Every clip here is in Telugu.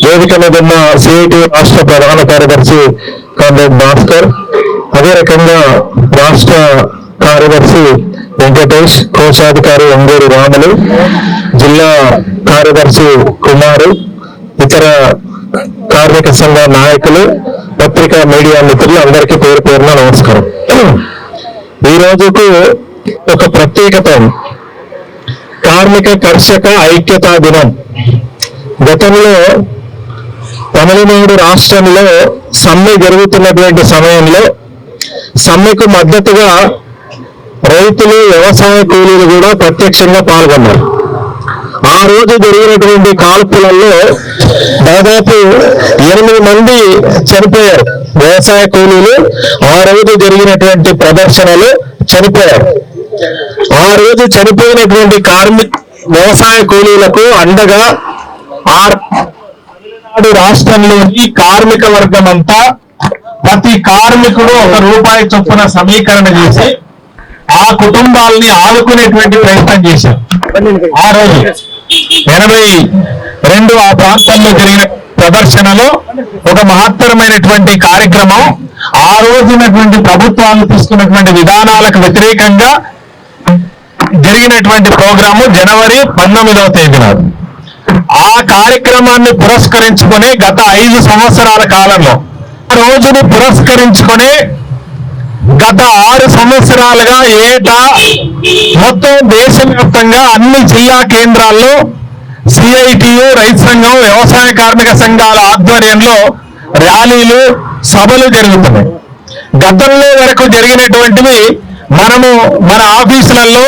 వేదిక మీద ఉన్న సిఐటి రాష్ట్ర ప్రధాన కార్యదర్శి కామ్రేడ్ భాస్కర్ అదే రకంగా రాష్ట్ర కార్యదర్శి వెంకటేష్ కోశాధికారి ఒంగూరు రాములు జిల్లా కార్యదర్శి కుమారు ఇతర కార్మిక సంఘ నాయకులు పత్రికా మీడియా మిత్రులు అందరికీ పేరు పేరున నమస్కారం. ఈ రోజుకు ఒక ప్రత్యేకత కార్మిక కర్షక ఐక్యతా దినం. గతంలో తమిళనాడు రాష్ట్రంలో సమ్మె జరుగుతున్నటువంటి సమయంలో సమ్మెకు మద్దతుగా రైతులు వ్యవసాయ కూలీలు కూడా ప్రత్యక్షంగా పాల్గొన్నారు. ఆ రోజు జరిగినటువంటి కాల్పులలో దాదాపు ఎనిమిది మంది చనిపోయారు. వ్యవసాయ కూలీలు ఆ రోజు జరిగినటువంటి ప్రదర్శనలు చనిపోయారు. ఆ రోజు చనిపోయినటువంటి కార్మిక వ్యవసాయ కూలీలకు అండగా ఆ తమిళనాడు రాష్ట్రంలోని కార్మిక వర్గం అంతా ప్రతి కార్మికుడు ఒక రూపాయి చొప్పున సమీకరణ చేసి ఆ కుటుంబాలని ఆదుకునేటువంటి ప్రయత్నం చేశారు. ఆ రోజు ఎనభై రెండు ఆ ప్రాంతంలో జరిగిన ప్రదర్శనలో ఒక మహత్తరమైనటువంటి కార్యక్రమం ఆ రోజునటువంటి ప్రభుత్వాలు తీసుకున్నటువంటి విధానాలకు వ్యతిరేకంగా జరిగినటువంటి ప్రోగ్రాము జనవరి పంతొమ్మిదవ తేదీ నాడు ఆ కార్యక్రమాన్ని పురస్కరించుకొని గత ఐదు సంవత్సరాల కాలంలో రోజును పురస్కరించుకొని గత ఆరు సంవత్సరాలుగా ఏటా మొత్తం దేశవ్యాప్తంగా అన్ని జిల్లా కేంద్రాల్లో సిఐటియు రైతు సంఘం వ్యవసాయ కార్మిక సంఘాల ఆధ్వర్యంలో ర్యాలీలు సభలు జరుగుతున్నాయి. గతంలో వరకు జరిగినటువంటివి మనము మన ఆఫీసులలో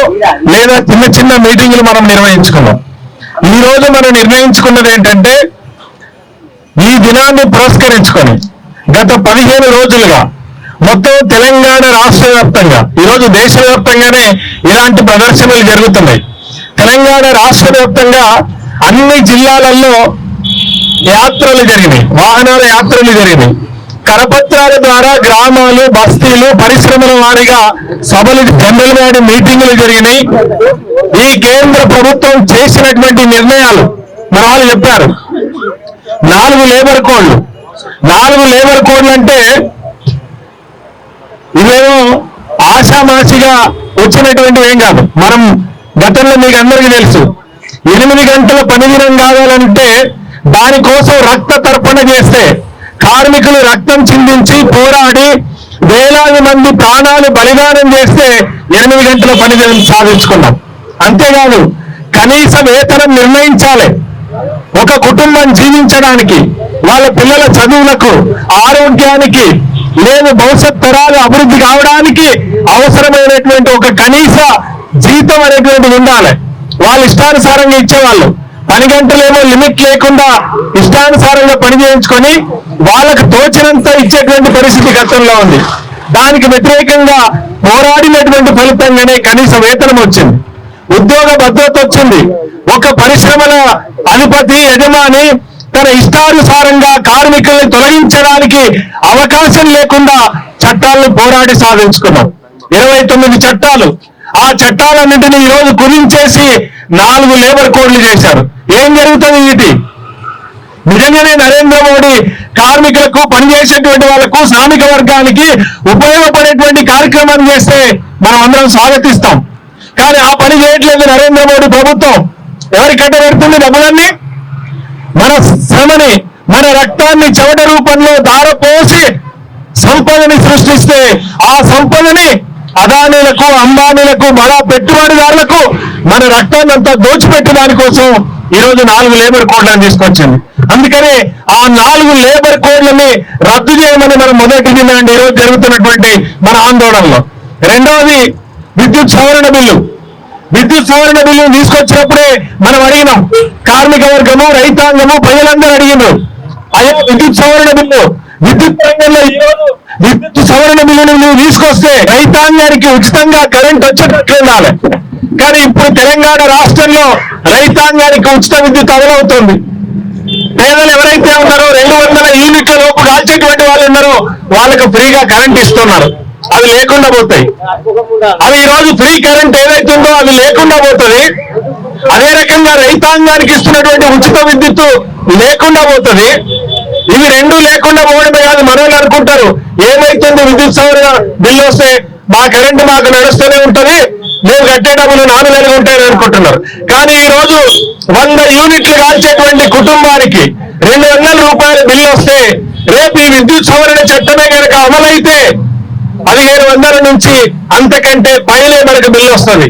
లేదా చిన్న చిన్న మీటింగులు మనం నిర్వహించుకున్నాం. ఈ రోజు మనం నిర్ణయించుకున్నది ఏంటంటే ఈ దినాన్ని పురస్కరించుకొని గత పదిహేను రోజులుగా మొత్తం తెలంగాణ రాష్ట్ర వ్యాప్తంగా ఈరోజు దేశవ్యాప్తంగానే ఇలాంటి ప్రదర్శనలు జరుగుతున్నాయి. తెలంగాణ రాష్ట్ర వ్యాప్తంగా అన్ని జిల్లాలలో యాత్రలు జరిగినాయి వాహనాల యాత్రలు జరిగినాయి. కరపత్రాల ద్వారా గ్రామాలు బస్తీలు పరిశ్రమల వారిగా సభలు జనరల్ వాడి మీటింగులు జరిగినాయి. ఈ కేంద్ర ప్రభుత్వం చేసినటువంటి నిర్ణయాలు మన చెప్పారు. నాలుగు లేబర్ కోడ్లు. నాలుగు లేబర్ కోడ్లు అంటే ఇవేమో ఆషామాషిగా వచ్చినటువంటి ఏం కాదు. మనం గతంలో మీకు అందరికీ తెలుసు. ఎనిమిది గంటల పనిదినం కావాలంటే దానికోసం రక్త తర్పణ చేస్తే కార్మికులు రక్తం చిందించి పోరాడి వేలాది మంది ప్రాణాలు బలిదానం చేస్తే ఎనిమిది గంటల పని దినం సాధించుకున్నాం. అంతేకాదు కనీస వేతనం నిర్ణయించాలి. ఒక కుటుంబం జీవించడానికి వాళ్ళ పిల్లల చదువులకు ఆరోగ్యానికి లేదు భవిష్యత్ తరాలు అభివృద్ధి కావడానికి అవసరమైనటువంటి ఒక కనీస జీతం అనేటువంటిది ఉండాలి. వాళ్ళు ఇష్టానుసారంగా ఇచ్చేవాళ్ళు. పని గంటలేమో లిమిట్ లేకుండా ఇష్టానుసారంగా పని చేయించుకొని వాళ్ళకు తోచినంత ఇచ్చేటువంటి పరిస్థితి గతంలో ఉంది. దానికి వ్యతిరేకంగా పోరాడినటువంటి ఫలితంగానే కనీస వేతనం వచ్చింది. ఉద్యోగ భద్రత వచ్చింది. ఒక పరిశ్రమల అధిపతి యజమాని తన ఇష్టానుసారంగా కార్మికుల్ని తొలగించడానికి అవకాశం లేకుండా చట్టాలను పోరాడి సాధించుకున్నాం ఇరవై తొమ్మిది చట్టాలు ఆ చట్టాలన్నింటినీ ఈరోజు రోజు కుదించేసి నాలుగు లేబర్ కోడ్లు చేశారు. ఏం జరుగుతుంది వీటి? నిజంగానే నరేంద్ర మోడీ కార్మికులకు పనిచేసేటువంటి వాళ్ళకు శ్రామిక వర్గానికి ఉపయోగపడేటువంటి కార్యక్రమాన్ని చేస్తే మనం అందరం స్వాగతిస్తాం. కానీ ఆ పని చేయట్లేదు నరేంద్ర మోడీ ప్రభుత్వం. ఎవరి కట్ట పెడుతుంది డబ్బులన్నీ? మన శ్రమని మన రక్తాన్ని చెవట రూపంలో దారపోసి సంపదని సృష్టిస్తే ఆ సంపదని అదానీలకు అంబానీలకు మన పెట్టుబడిదారులకు మన రక్తాన్ని అంతా దోచిపెట్టి దానికోసం ఈ రోజు నాలుగు లేబర్ కోడ్లను తీసుకొచ్చింది. అందుకనే ఆ నాలుగు లేబర్ కోడ్లని రద్దు చేయమని మనం మొదటి డిమాండ్ ఈరోజు జరుగుతున్నటువంటి మన ఆందోళనలో. రెండవది విద్యుత్ సవరణ బిల్లు. విద్యుత్ సవరణ బిల్లు తీసుకొచ్చినప్పుడే మనం అడిగినాం కార్మిక వర్గము రైతాంగము ప్రజలందరూ అడిగినారు అయ్యో విద్యుత్ సవరణ బిల్లు. విద్యుత్ రంగంలో ఈరోజు విద్యుత్ సవరణ బిల్లును నువ్వు వస్తే రైతాంగానికి ఉచితంగా కరెంట్ వచ్చేటట్లు ఉండాలి. కానీ ఇప్పుడు తెలంగాణ రాష్ట్రంలో రైతాంగానికి ఉచిత విద్యుత్ అమలవుతుంది పేదలు ఎవరైతే ఉన్నారో రెండు వందల యూనిట్ల లోపు కాల్చేటువంటి వాళ్ళు ఉన్నారో వాళ్ళకు ఫ్రీగా కరెంట్ ఇస్తున్నారు. అవి లేకుండా పోతాయి. అవి ఈ రోజు ఫ్రీ కరెంట్ ఏదైతుందో అవి లేకుండా పోతుంది. అదే రకంగా రైతాంగానికి ఇస్తున్నటువంటి ఉచిత విద్యుత్ లేకుండా పోతుంది. ఇవి రెండు లేకుండా పోవడమే కాదు మనోళ్ళు అనుకుంటారు. ఏమైతుంది? విద్యుత్ సౌర బిల్లు వస్తే మా కరెంటు మాకు నడుస్తూనే ఉంటుంది. మేము కట్టే డబ్బులు నాలుగు ఉంటాయని అనుకుంటున్నారు. కానీ ఈ రోజు వంద యూనిట్లు కాల్చేటువంటి కుటుంబానికి రెండు వందల రూపాయల బిల్లు వస్తే రేపు ఈ విద్యుత్ సవరణ చట్టమే కనుక అమలైతే పదిహేను వందల నుంచి అంతకంటే పైనే మనకు బిల్లు వస్తుంది.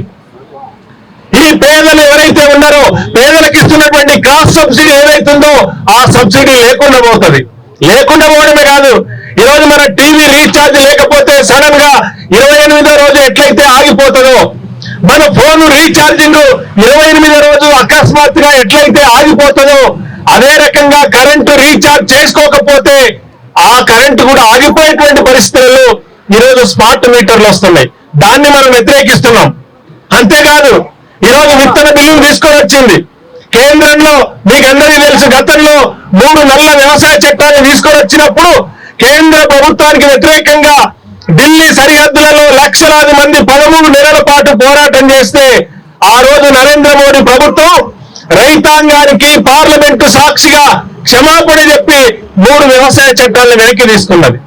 ఈ పేదలు ఎవరైతే ఉన్నారో పేదలకు ఇస్తున్నటువంటి క్రాస్ సబ్సిడీ ఏదైతుందో ఆ సబ్సిడీ లేకుండా పోతుంది. లేకుండా పోవడమే కాదు ఈ రోజు మన టీవీ రీఛార్జ్ లేకపోతే సడన్గా ఇరవై ఎనిమిదో రోజు ఎట్లయితే ఆగిపోతుందో మన ఫోన్ రీఛార్జింగ్ ఇరవై ఎనిమిదో రోజు అకస్మాత్తుగా ఎట్లయితే ఆగిపోతుందో అదే రకంగా కరెంటు రీఛార్జ్ చేసుకోకపోతే ఆ కరెంటు కూడా ఆగిపోయేటువంటి పరిస్థితుల్లో ఈరోజు స్మార్ట్ మీటర్లు వస్తున్నాయి. దాన్ని మనం వ్యతిరేకిస్తున్నాం. అంతేకాదు ఈరోజు విత్తన బిల్లు తీసుకొని వచ్చింది. కేంద్రంలో మీకు అందరికీ తెలుసు గతంలో మూడు నెలల వ్యవసాయ చట్టాన్ని తీసుకొని వచ్చినప్పుడు కేంద్ర ప్రభుత్వానికి వ్యతిరేకంగా ఢిల్లీ సరిహద్దులలో లక్షలాది మంది పదమూడు నెలల పాటు పోరాటం చేస్తే ఆ రోజు నరేంద్ర మోడీ ప్రభుత్వం రైతాంగానికి పార్లమెంటు సాక్షిగా క్షమాపణ చెప్పి మూడు వ్యవసాయ చట్టాలను వెనక్కి తీసుకున్నది.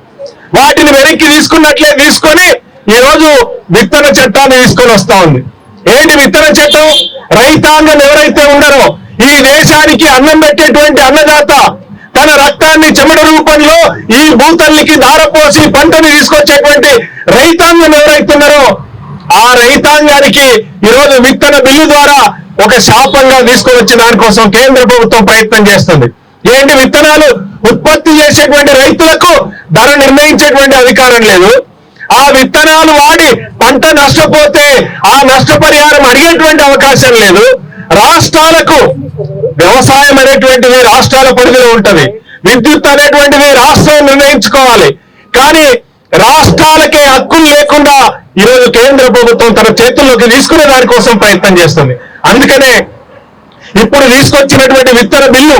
వాటిని వెనక్కి తీసుకున్నట్లే తీసుకొని ఈ రోజు విత్తన చట్టాన్ని తీసుకొని వస్తా ఉంది. ఏంటి విత్తన చట్టం? రైతాంగం ఎవరైతే ఉండరో ఈ దేశానికి అన్నం పెట్టేటువంటి అన్నదాత తన రక్తాన్ని చెమట రూపంలో ఈ భూతల్లికి దారపోసి పంటని తీసుకొచ్చేటువంటి రైతాంగం ఎవరైతున్నారో ఆ రైతాంగానికి ఈరోజు విత్తన బిల్లు ద్వారా ఒక శాపంగా తీసుకువచ్చే దానికోసం కేంద్ర ప్రభుత్వం ప్రయత్నం చేస్తుంది. ఏంటి విత్తనాలు ఉత్పత్తి చేసేటువంటి రైతులకు ధర నిర్ణయించేటువంటి అధికారం లేదు. ఆ విత్తనాలు వాడి పంట నష్టపోతే ఆ నష్టపరిహారం అడిగేటువంటి అవకాశం లేదు. రాష్ట్రాలకు వ్యవసాయం అనేటువంటిది రాష్ట్రాల పరిధిలో ఉంటది. విద్యుత్ అనేటువంటిది రాష్ట్రం నిర్ణయించుకోవాలి. కానీ రాష్ట్రాలకే హక్కులు లేకుండా ఈరోజు కేంద్ర ప్రభుత్వం తన చేతుల్లోకి తీసుకునే దానికోసం ప్రయత్నం చేస్తుంది. అందుకనే ఇప్పుడు తీసుకొచ్చినటువంటి విత్తన బిల్లు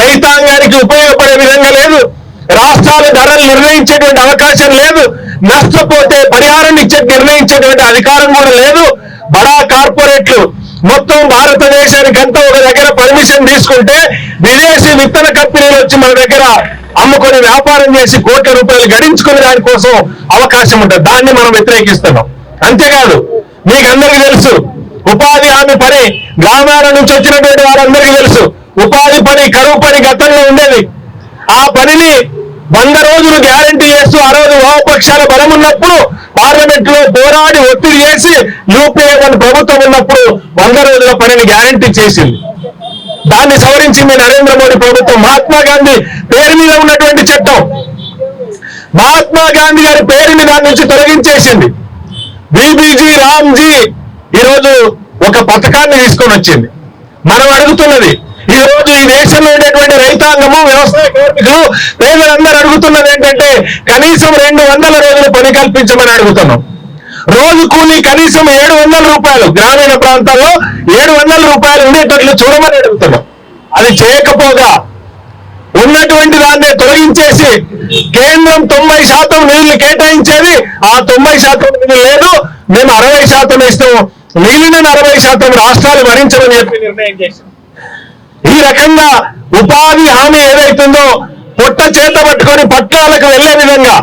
రైతాంగానికి ఉపయోగపడే విధంగా లేదు. రాష్ట్రాల ధరలు నిర్ణయించేటువంటి అవకాశం లేదు. నష్టపోతే పరిహారం ఇచ్చే నిర్ణయించేటువంటి అధికారం కూడా లేదు. బడా కార్పొరేట్లు మొత్తం భారతదేశానికి అంతా ఒక దగ్గర పర్మిషన్ తీసుకుంటే విదేశీ విత్తన కంపెనీలు వచ్చి మన దగ్గర అమ్ముకొని వ్యాపారం చేసి కోట్ల రూపాయలు గడించుకునే దానికోసం అవకాశం ఉంటుంది. దాన్ని మనం వ్యతిరేకిస్తున్నాం. అంతేకాదు మీకు అందరికీ తెలుసు ఉపాధి హామీ పని గ్రామాల నుంచి వచ్చినటువంటి వారందరికీ తెలుసు ఉపాధి పని కరువు పని గతంలో ఉండేది. ఆ పనిని వంద రోజులు గ్యారంటీ చేస్తూ ఆ రోజు వామపక్షాల బలం ఉన్నప్పుడు పార్లమెంట్లో పోరాడి ఒత్తిడి చేసి యూపీఏ వన్ ప్రభుత్వం ఉన్నప్పుడు వంద రోజుల పనిని గ్యారంటీ చేసింది. దాన్ని సవరించింది నరేంద్ర మోడీ ప్రభుత్వం. మహాత్మా గాంధీ పేరు మీద ఉన్నటువంటి చట్టం. మహాత్మా గాంధీ గారి పేరుని దాని నుంచి తొలగించేసింది. బీబీజీ రామ్జీ ఈరోజు ఒక పథకాన్ని తీసుకొని వచ్చింది. మనం అడుగుతున్నది ఈ రోజు ఈ దేశంలో ఉండేటువంటి రైతాంగము వ్యవసాయ కార్మికులు పేదలందరూ అడుగుతున్నది ఏంటంటే కనీసం రెండు వందల రోజులు పని కల్పించమని అడుగుతున్నాం. రోజు కూలీ కనీసం ఏడు వందల రూపాయలు గ్రామీణ ప్రాంతాల్లో ఏడు వందల రూపాయలు ఉండేటట్లు చూడమని అడుగుతున్నాం. అది చేయకపోగా ఉన్నటువంటి దాన్ని తొలగించేసి కేంద్రం తొంభై శాతం నీళ్ళు కేటాయించేది ఆ తొంభై శాతం నీళ్ళు లేదు మేము అరవై శాతం ఇస్తాము మిగిలిన అరవై శాతం రాష్ట్రాలు భరించమని చెప్పి నిర్ణయం చేసింది రకంగా ఉపాధి హామీ ఏదైతుందో పొట్ట చేత పట్టుకొని పట్టణాలకు వెళ్ళే విధంగా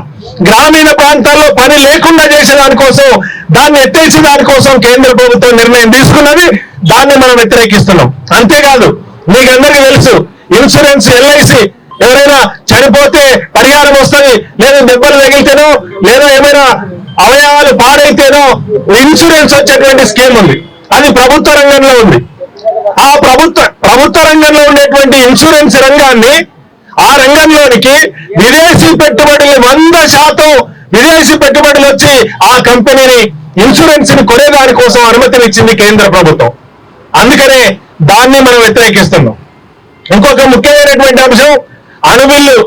గ్రామీణ ప్రాంతాల్లో పని లేకుండా చేసే దానికోసం దాన్ని ఎత్తేసి దానికోసం కేంద్ర ప్రభుత్వం నిర్ణయం తీసుకున్నది. దాన్ని మనం వ్యతిరేకిస్తున్నాం. అంతేకాదు మీకు అందరికీ తెలుసు ఇన్సూరెన్స్ ఎల్ఐసి ఎవరైనా చనిపోతే పరిహారం వస్తుంది లేదా దెబ్బలు తగిలితేనో లేదా ఏమైనా అవయవాలు పాడైతేనో ఇన్సూరెన్స్ వచ్చేటువంటి స్కీమ్ ఉంది. అది ప్రభుత్వ రంగంలో ఉంది. ఆ ప్రభుత్వ ప్రభుత్వ రంగంలో ఉండేటువంటి ఇన్సూరెన్స్ రంగాన్ని ఆ రంగంలోనికి విదేశీ పెట్టుబడులు వంద శాతం విదేశీ పెట్టుబడులు వచ్చి ఆ కంపెనీని ఇన్సూరెన్స్ని కొనేదాని కోసం అనుమతినిచ్చింది కేంద్ర ప్రభుత్వం. అందుకనే దాన్ని మనం వ్యతిరేకిస్తున్నాం. ఇంకొక ముఖ్యమైనటువంటి అంశం అణువిల్లు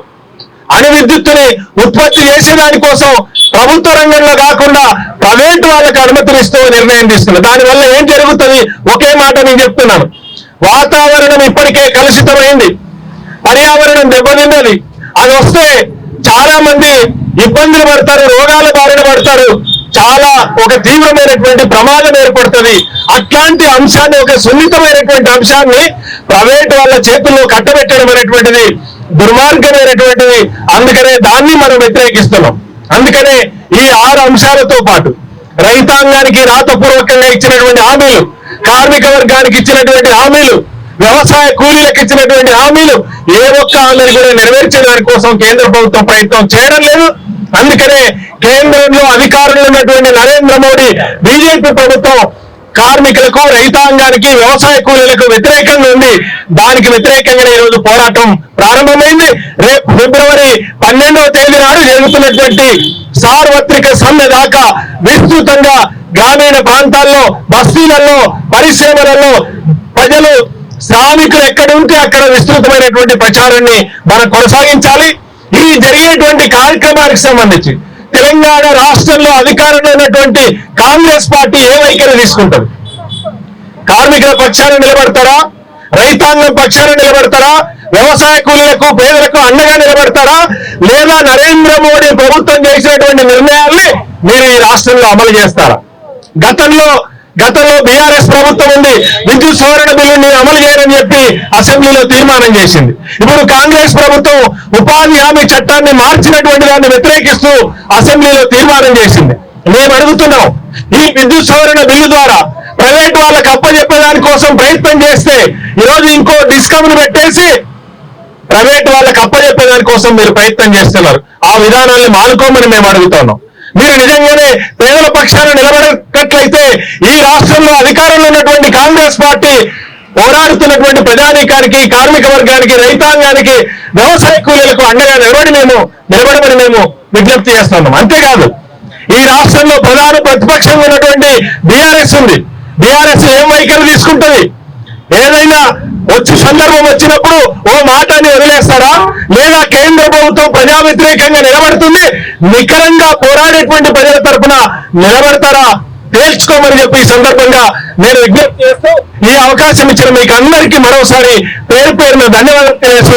అణు విద్యుత్తుని ఉత్పత్తి చేసే దానికోసం ప్రభుత్వ రంగంలో కాకుండా ప్రైవేటు వాళ్ళకి అనుమతినిస్తూ నిర్ణయం తీసుకున్నారు దానివల్ల ఏం జరుగుతుంది? ఒకే మాట నేను చెప్తున్నాను. వాతావరణం ఇప్పటికే కలుషితమైంది. పర్యావరణం దెబ్బతిన్నది. అది వస్తే చాలా మంది ఇబ్బందులు పడతారు రోగాల బారిన పడతారు. చాలా ఒక తీవ్రమైనటువంటి ప్రమాదం ఏర్పడుతుంది. అట్లాంటి అంశాన్ని ఒక సున్నితమైనటువంటి అంశాన్ని ప్రైవేట్ వాళ్ళ చేతుల్లో కట్టబెట్టడం అనేటువంటిది దుర్మార్గమైనటువంటిది. అందుకనే దాన్ని మనం వ్యతిరేకిస్తున్నాం. అందుకనే ఈ ఆరు అంశాలతో పాటు రైతాంగానికి రాతపూర్వకంగా ఇచ్చినటువంటి హామీలు కార్మిక వర్గానికి ఇచ్చినటువంటి హామీలు వ్యవసాయ కూలీలకు ఇచ్చినటువంటి హామీలు ఏ ఒక్క హామీని కూడా నెరవేర్చే దాని కోసం కేంద్ర ప్రభుత్వం ప్రయత్నం చేయడం లేదు. అందుకనే కేంద్రంలో అధికారంలో ఉన్నటువంటి నరేంద్ర మోడీ బీజేపీ ప్రభుత్వం కార్మికులకు రైతాంగానికి వ్యవసాయ కూలీలకు వ్యతిరేకంగా ఉంది. దానికి వ్యతిరేకంగా ఈ రోజు పోరాటం ప్రారంభమైంది. రేపు ఫిబ్రవరి పన్నెండవ తేదీ నాడు జరుగుతున్నటువంటి సార్వత్రిక సమ్మె దాకా విస్తృతంగా గ్రామీణ ప్రాంతాల్లో బస్తీలలో పరిశ్రమలలో ప్రజలు శ్రామికులు ఎక్కడ ఉంటే అక్కడ విస్తృతమైనటువంటి ప్రచారాన్ని మనం కొనసాగించాలి. ఈ జరిగేటువంటి కార్యక్రమానికి సంబంధించి తెలంగాణ రాష్ట్రంలో అధికారంలో ఉన్నటువంటి కాంగ్రెస్ పార్టీ ఏ వైఖరి తీసుకుంటుంది? కార్మికుల పక్షాన నిలబడతారా? రైతాంగం పక్షాన నిలబడతారా? వ్యవసాయ కూలీలకు పేదలకు అండగా నిలబడతారా లేదా నరేంద్ర మోడీ ప్రభుత్వం చేసినటువంటి నిర్ణయాల్ని మీరు ఈ రాష్ట్రంలో అమలు చేస్తారా? గతంలో గతంలో బీఆర్ఎస్ ప్రభుత్వం ఉంది విద్యుత్ సవరణ బిల్లుని అమలు చేయరని చెప్పి అసెంబ్లీలో తీర్మానం చేసింది. ఇప్పుడు కాంగ్రెస్ ప్రభుత్వం ఉపాధి హామీ చట్టాన్ని మార్చినటువంటి దాన్ని వ్యతిరేకిస్తూ అసెంబ్లీలో తీర్మానం చేసింది. మేము అడుగుతున్నాం ఈ విద్యుత్ సవరణ బిల్లు ద్వారా ప్రైవేట్ వాళ్ళకి అప్పచెప్పే కోసం ప్రయత్నం చేస్తే ఈరోజు ఇంకో డిస్కమ్ను పెట్టేసి ప్రైవేట్ వాళ్ళకి అప్పచెప్పే దానికోసం మీరు ప్రయత్నం చేస్తున్నారు. ఆ విధానాన్ని మానుకోమని మేము అడుగుతున్నాం. మీరు నిజంగానే పేదల పక్షాన నిలబడేటట్లయితే ఈ రాష్ట్రంలో అధికారంలో ఉన్నటువంటి కాంగ్రెస్ పార్టీ పోరాడుతున్నటువంటి ప్రజానీకానికి కార్మిక వర్గానికి రైతాంగానికి వ్యవసాయ కూలీలకు అండగా నిలబడి మేము నిలబడమని మేము విజ్ఞప్తి చేస్తున్నాం. అంతేకాదు ఈ రాష్ట్రంలో ప్రధాన ప్రతిపక్షంగా ఉన్నటువంటి బీఆర్ఎస్ ఉంది. బీఆర్ఎస్ ఏం వైఖరి తీసుకుంటుంది? ఏదైనా వచ్చి సందర్భం వచ్చినప్పుడు ఓ మాటని వదిలేస్తారా? లేదా కేంద్ర ప్రభుత్వం ప్రజా వ్యతిరేకంగా నిలబడుతుంది? నికరంగా పోరాడేటువంటి ప్రజల తరపున నిలబడతారా? తేల్చుకోమని చెప్పి ఈ సందర్భంగా నేను విజ్ఞప్తి చేస్తూ ఈ అవకాశం ఇచ్చిన మీకు అందరికీ మరోసారి పేరు పేరున ధన్యవాదాలు తెలియజేస్తూ